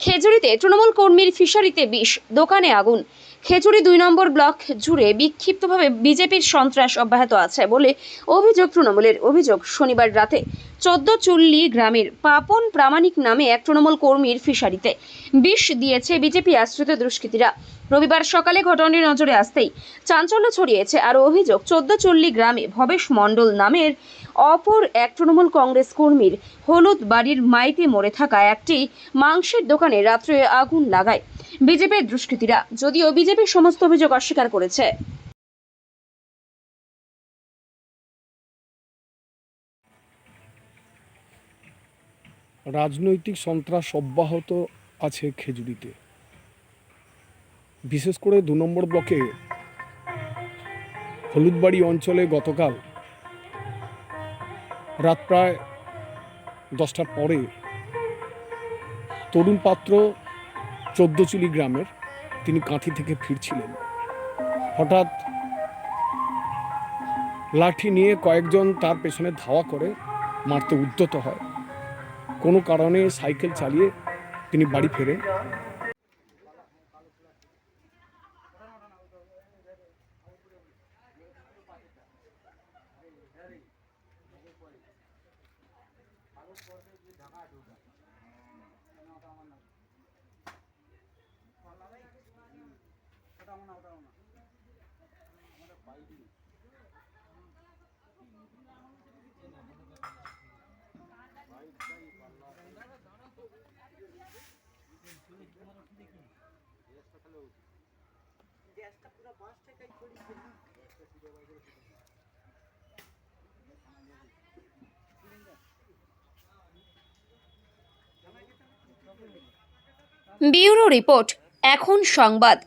খেজুরিতে তৃণমূল কর্মীর ফিশারিতে বিষ, দোকানে আগুন। খেজুরি দুই নম্বর ব্লক জুড়ে বিক্ষিপ্তভাবে বিজেপির সন্ত্রাস অব্যাহত আছে বলে অভিযোগ তৃণমূলের। অভিযোগ শনিবার রাতে চোদ্দ চুল্লি গ্রামের পাপন প্রামাণিক নামে এক তৃণমূল কর্মীর ফিশারিতে বিষ দিয়েছে বিজেপি আশ্রিত দুষ্কৃতীরা। রবিবার সকালে ঘটনাটি নজরে আসতেই চাঞ্চল্য ছড়িয়েছে আর অভিযোগ, চোদ্দ চল্লি গ্রামে ভবেশ মণ্ডল নামের অপর এক তৃণমূল কংগ্রেস কর্মীর হলুদ বাড়ির মাইতে মরে থাকা একটি মাংসের দোকানে রাত্রে আগুন লাগায় বিজেপির দুষ্কৃতীরা। যদিও বিজেপির সমস্ত অভিযোগ অস্বীকার করেছে। রাজনৈতিক সন্ত্রাস অব্যাহত আছে খেজুরিতে। বিশেষ করে দু নম্বর ব্লকে হলুদবাড়ি অঞ্চলে গতকাল রাত প্রায় দশটার পরে তরুণ পাত্র চোদ্দচুলি গ্রামের তিনি কাঁথি থেকে ফিরছিলেন। হঠাৎ লাঠি নিয়ে কয়েকজন তার পেছনে ধাওয়া করে মারতে উদ্যত হয়। কোনো কারণে সাইকেল চালিয়ে তিনি বাড়ি ফেরেন। ব্যুরো রিপোর্ট এখন সংবাদ।